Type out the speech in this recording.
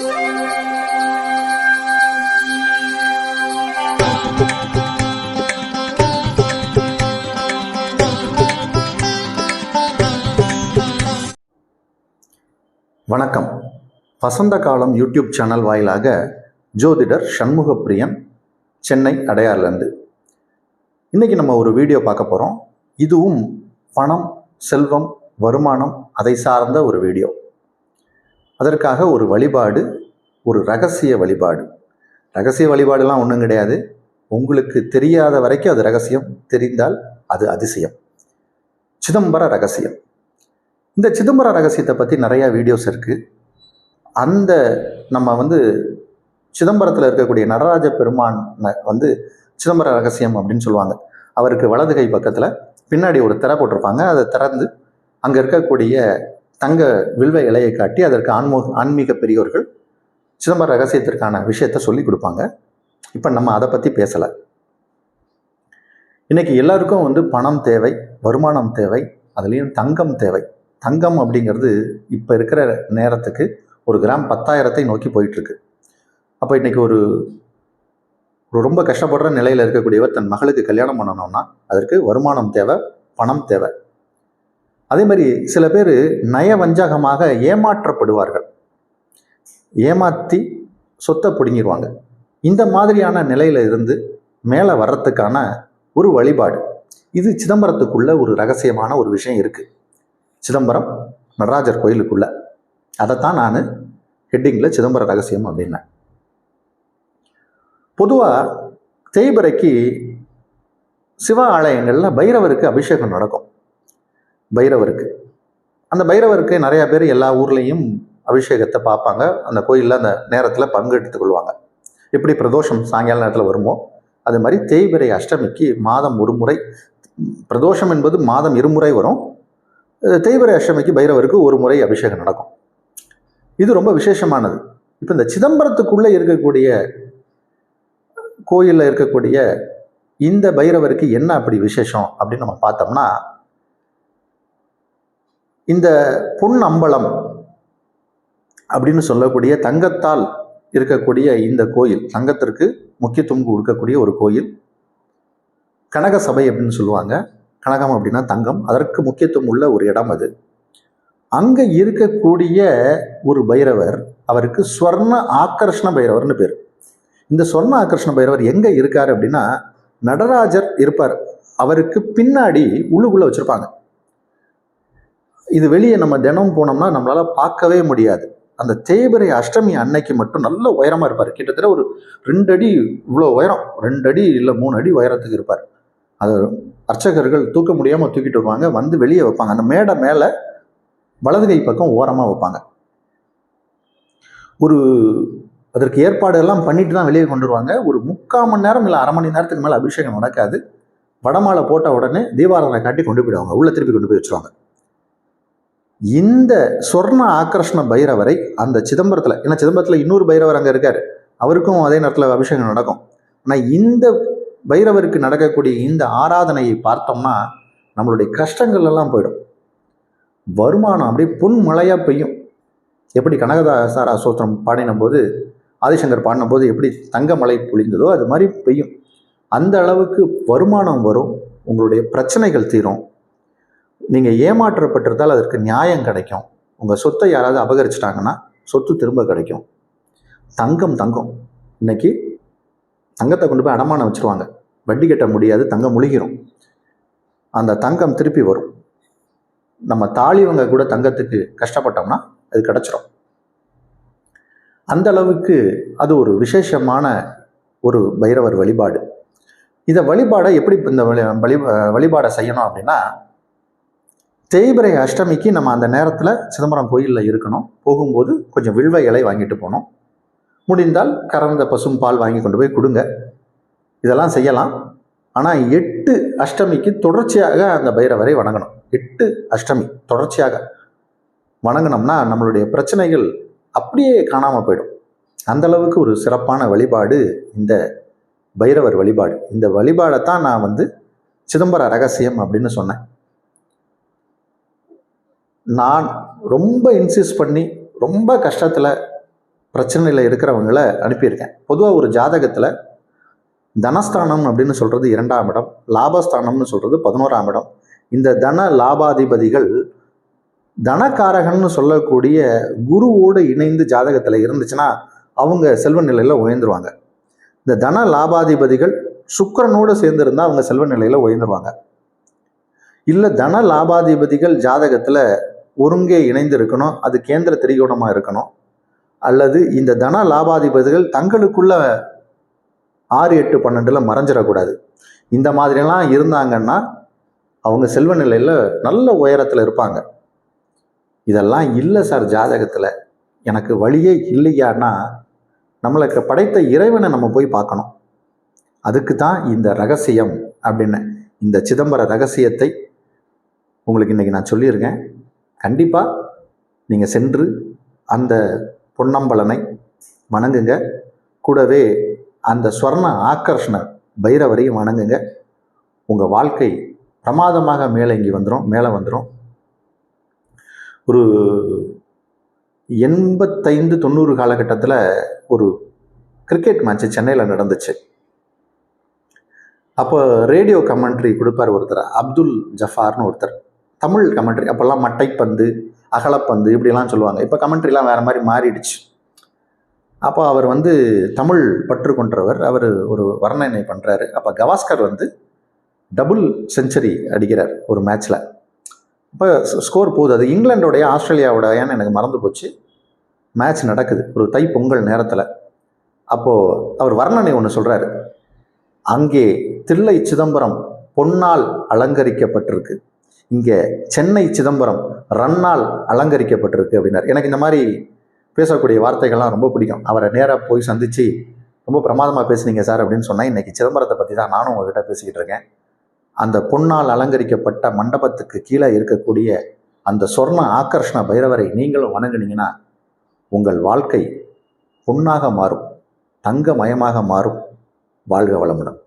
வணக்கம். வசந்த காலம் YouTube channel வாயிலாக ஜோதிடர் சண்முகப்பிரியன் சென்னை அடையார்லேருந்து இன்றைக்கி நம்ம ஒரு வீடியோ பார்க்க போகிறோம் இதுவும் பணம் செல்வம் வருமானம் அதை சார்ந்த ஒரு வீடியோ அதற்காக ஒரு வழிபாடு ஒரு ரகசிய வழிபாடு. ரகசிய வழிபாடுலாம் ஒன்றும் கிடையாது. உங்களுக்கு தெரியாத வரைக்கும் அது ரகசியம். தெரிந்தால் அது அதிசயம். சிதம்பர ரகசியம். இந்த சிதம்பர ரகசியத்தை பற்றி நிறையா வீடியோஸ் இருக்குது அந்த நம்ம வந்து சிதம்பரத்தில் இருக்கக்கூடிய நடராஜ பெருமான் வந்து சிதம்பர ரகசியம் அப்படின்னு சொல்லுவாங்க. அவருக்கு வலது கை பக்கத்தில் பின்னாடி ஒரு திரை போட்டிருப்பாங்க. அதை திறந்து அங்கே இருக்கக்கூடிய தங்க வில்வ இலையை காட்டி அதற்கு ஆன்மோ ஆன்மீக பெரியோர்கள் சிதம்பர ரகசியத்திற்கான விஷயத்த சொல்லி கொடுப்பாங்க. இப்போ நம்ம அதை பற்றி பேசலை. இன்னைக்கு எல்லாருக்கும் வந்து பணம் தேவை வருமானம் தேவை அதுலேயும் தங்கம் தேவை. தங்கம் அப்படிங்கிறது இப்போ இருக்கிற நேரத்துக்கு ஒரு கிராம் பத்தாயிரத்தை நோக்கி போயிட்டுருக்கு. அப்போ இன்றைக்கி ஒரு ஒரு ரொம்ப கஷ்டப்படுற நிலையில் இருக்கக்கூடியவர் தன் மகளுக்கு கல்யாணம் பண்ணணும்னா அதற்கு வருமானம் தேவை பணம் தேவை. அதே மாதிரி சில பேர் நயவஞ்சகமாக ஏமாற்றப்படுவார்கள். ஏமாற்றி சொத்தை பிடுங்கிடுவாங்க இந்த மாதிரியான நிலையில் இருந்து மேலே வர்றதுக்கான ஒரு வழிபாடு. இது சிதம்பரத்துக்குள்ள ஒரு ரகசியமான ஒரு விஷயம் இருக்குது சிதம்பரம் நடராஜர் கோயிலுக்குள்ள. அதைத்தான் நான் ஹெட்டிங்கில் சிதம்பர ரகசியம் அப்படின்னேன் பொதுவாக தேய்பிரைக்கு சிவ ஆலயங்களில் பைரவருக்கு அபிஷேகம் நடக்கும். பைரவருக்கு. அந்த பைரவருக்கு நிறையா பேர் எல்லா ஊர்லேயும் அபிஷேகத்தை பார்ப்பாங்க. அந்த கோயிலில் அந்த நேரத்தில் பங்கு எடுத்துக்கொள்வாங்க எப்படி பிரதோஷம் சாயங்கால நேரத்தில் வருமோ அது மாதிரி தேய்பிரை அஷ்டமிக்கு மாதம் ஒரு முறை பிரதோஷம் என்பது மாதம் இருமுறை வரும். தேய்பிரை அஷ்டமிக்கு பைரவருக்கு ஒரு முறை அபிஷேகம் நடக்கும். இது ரொம்ப விசேஷமானது. இப்போ இந்த சிதம்பரத்துக்குள்ளே இருக்கக்கூடிய கோயிலில் இருக்கக்கூடிய இந்த பைரவருக்கு என்ன அப்படி விசேஷம் அப்படின்னு நம்ம பார்த்தோம்னா இந்த பொன் அம்பலம் அப்படின்னு சொல்லக்கூடிய தங்கத்தால் இருக்கக்கூடிய இந்த கோயில் தங்கத்திற்கு முக்கியத்துவம் கொடுக்கக்கூடிய ஒரு கோயில் கனக சபை அப்படின்னு சொல்லுவாங்க. கனகம் அப்படின்னா தங்கம். அதற்கு முக்கியத்துவம் உள்ள ஒரு இடம் அது. அங்கே இருக்கக்கூடிய ஒரு பைரவர் அவருக்கு ஸ்வர்ண ஆக்கர்ஷண பைரவர்னு பேர். இந்த சொர்ண ஆக்கர்ஷண பைரவர் எங்கே இருக்கார் அப்படின்னா நடராஜர் இருப்பார். அவருக்கு பின்னாடி உள்ளுக்குள்ளே வச்சுருப்பாங்க. இது வெளியே நம்ம தினம் போனோம்னா நம்மளால் பார்க்கவே முடியாது. அந்த தேய்பிரை அஷ்டமி அன்னைக்கு மட்டும் நல்ல உயரமாக இருப்பார். கிட்டத்தட்ட ஒரு ரெண்டு அடி இவ்வளோ உயரம். ரெண்டு அடி இல்லை மூணு அடி உயரத்துக்கு இருப்பார். அது அர்ச்சகர்கள் தூக்க முடியாமல் தூக்கிட்டு வருவாங்க. வந்து வெளியே வைப்பாங்க. அந்த மேடை மேலே வலது கை பக்கம் ஓரமாக வைப்பாங்க. ஒரு அதற்கு ஏற்பாடு எல்லாம் பண்ணிட்டு தான் வெளியே கொண்டு வருவாங்க. ஒரு முக்கால் மணி நேரம் இல்லை அரை மணி நேரத்துக்கு மேலே அபிஷேகம் நடக்காது. வடமாலை போட்ட உடனே தீபாராதனை காட்டி கொண்டு போயிடுவாங்க. உள்ளே திருப்பி கொண்டு போய் வச்சுருவாங்க. இந்த சொர்ண ஆக்கர்ஷண பைரவரை அந்த சிதம்பரத்தில் ஏன்னா சிதம்பரத்தில் இன்னொரு பைரவர் அங்கே இருக்கார். அவருக்கும் அதே நேரத்தில் அபிஷேகம் நடக்கும். ஆனால் இந்த பைரவருக்கு நடக்கக்கூடிய இந்த ஆராதனையை பார்த்தோம்னா நம்மளுடைய கஷ்டங்கள் எல்லாம் போயிடும். வருமானம் அப்படியே பொன் மழையாக பெய்யும். எப்படி கனகதாசாரா சோத்திரம் பாடின போது ஆதிசங்கர் பாடின போது எப்படி தங்க மழை பொழிந்ததோ அது மாதிரி பெய்யும். அந்த அளவுக்கு வருமானம் வரும். உங்களுடைய பிரச்சனைகள் தீரும். நீங்கள் ஏமாற்றப்பட்டிருந்தால் அதற்கு நியாயம் கிடைக்கும். உங்கள் சொத்தை யாராவது அபகரிச்சிட்டாங்கன்னா சொத்து திரும்ப கிடைக்கும். தங்கம் தங்கம். இன்னைக்கு தங்கத்தை கொண்டு போய் அடமானம் வச்சுருவாங்க. வட்டி கட்ட முடியாது தங்கம் முழுகிரும். அந்த தங்கம் திருப்பி வரும். நம்ம தாலிவங்க கூட தங்கத்துக்கு கஷ்டப்பட்டோம்னா அது கிடச்சிரும். அந்த அளவுக்கு அது ஒரு விசேஷமான ஒரு பைரவர் வழிபாடு. இதை வழிபாடை எப்படி இந்த வழி வழி வழிபாடை செய்யணும் அப்படின்னா தேய்பிரை அஷ்டமிக்கு நம்ம அந்த நேரத்தில் சிதம்பரம் கோயிலில் இருக்கணும். போகும்போது கொஞ்சம் வில்வ இலை வாங்கிட்டு போகணும். முடிந்தால் கறந்த பசும் பால் வாங்கி கொண்டு போய் கொடுங்க. இதெல்லாம் செய்யலாம். ஆனால் எட்டு அஷ்டமிக்கு தொடர்ச்சியாக அந்த பைரவரை வணங்கணும். எட்டு அஷ்டமி தொடர்ச்சியாக வணங்கினோம்னா நம்மளுடைய பிரச்சனைகள் அப்படியே காணாமல் போயிடும். அந்த அளவுக்கு ஒரு சிறப்பான வழிபாடு இந்த பைரவர் வழிபாடு. இந்த வழிபாடை தான் நான் வந்து சிதம்பர ரகசியம் அப்படின்னு சொன்னேன். நான் ரொம்ப இன்சிஸ்ட் பண்ணி ரொம்ப கஷ்டத்தில் பிரச்சனையில் இருக்கிறவங்கள அனுப்பியிருக்கேன். பொதுவாக ஒரு ஜாதகத்தில் தனஸ்தானம் அப்படின்னு சொல்கிறது இரண்டாம் இடம் லாபஸ்தானம்னு சொல்கிறது பதினோராம் இடம். இந்த தன லாபாதிபதிகள் தனக்காரகன்னு சொல்லக்கூடிய குருவோடு இணைந்து ஜாதகத்தில் இருந்துச்சுன்னா அவங்க செல்வ நிலையில் உயர்ந்துருவாங்க. இந்த தன லாபாதிபதிகள் சுக்கரனோடு சேர்ந்துருந்தால் அவங்க செல்வ நிலையில் உயர்ந்துருவாங்க. இல்லை தன லாபாதிபதிகள் ஜாதகத்தில் ஒருங்கே இணைந்து இருக்கணும் அது கேந்திர திரிகோணமாக இருக்கணும். அல்லது இந்த தன லாபாதிபதிகள் தங்களுக்குள்ள ஆறு எட்டு பன்னெண்டில் மறைஞ்சிடக்கூடாது. இந்த மாதிரிலாம் இருந்தாங்கன்னா அவங்க செல்வ நிலையில் நல்ல உயரத்தில் இருப்பாங்க. இதெல்லாம் இல்லை சார் ஜாதகத்தில். எனக்கு வழியே இல்லையான்னா நம்மளுக்கு படைத்த இறைவனை நம்ம போய் பார்க்கணும். அதுக்கு தான் இந்த ரகசியம் அப்படின்னு. இந்த சிதம்பர ரகசியத்தை உங்களுக்கு இன்றைக்கி நான் சொல்லியிருக்கேன். கண்டிப்பாக நீங்கள் சென்று அந்த பொன்னம்பலனை வணங்குங்க. கூடவே அந்த ஸ்வர்ண ஆக்கர்ஷண பைரவரையும் வணங்குங்க. உங்கள் வாழ்க்கை பிரமாதமாக மேலே இங்கே வந்துடும் மேலே வந்துடும் ஒரு எண்பத்தைந்து தொண்ணூறு காலகட்டத்தில் ஒரு கிரிக்கெட் மேட்ச்சு சென்னையில் நடந்துச்சு. அப்போ ரேடியோ கமெண்ட்ரி கொடுப்பார் ஒருத்தர் அப்துல் ஜஃபார்னு ஒருத்தர். தமிழ் கமெண்ட்ரி அப்போல்லாம் மட்டைப்பந்து அகலப்பந்து இப்படிலாம் சொல்லுவாங்க. இப்போ கமெண்ட்ரிலாம் வேறு மாதிரி மாறிடுச்சு. அப்போ அவர் வந்து தமிழ் பற்று கொன்றவர். அவர் ஒரு வர்ணனை பண்ணுறாரு அப்போ கவாஸ்கர் வந்து டபுள் செஞ்சுரி அடிக்கிறார் ஒரு மேட்ச்சில் இப்போ ஸ்கோர் போகுது. அது இங்கிலாண்டோடைய ஆஸ்திரேலியாவோடையான்னு எனக்கு மறந்து போச்சு. மேட்ச் நடக்குது. ஒரு தை பொங்கல் நேரத்தில். அப்போது அவர் வர்ணனை ஒன்று சொல்கிறாரு அங்கே தில்லை சிதம்பரம் பொன்னால் அலங்கரிக்கப்பட்டிருக்கு. இங்கே சென்னை சிதம்பரம் ரன்னால் அலங்கரிக்கப்பட்டிருக்கு அப்படின்னார். எனக்கு இந்த மாதிரி பேசக்கூடிய வார்த்தைகள்லாம் ரொம்ப பிடிக்கும். அவரை நேராக போய் சந்தித்து ரொம்ப பிரமாதமாக பேசுனீங்க சார் அப்படின்னு சொன்னால் இன்றைக்கி சிதம்பரத்தை பற்றி தான் நானும் உங்ககிட்ட பேசிக்கிட்டு இருக்கேன். அந்த பொன்னால் அலங்கரிக்கப்பட்ட மண்டபத்துக்கு கீழே இருக்கக்கூடிய அந்த சொர்ண ஆக்கர்ஷண பைரவரை நீங்களும் வணங்குனீங்கன்னா உங்கள் வாழ்க்கை பொன்னாக மாறும் தங்கமயமாக மாறும் வாழ்க வளமுடன்.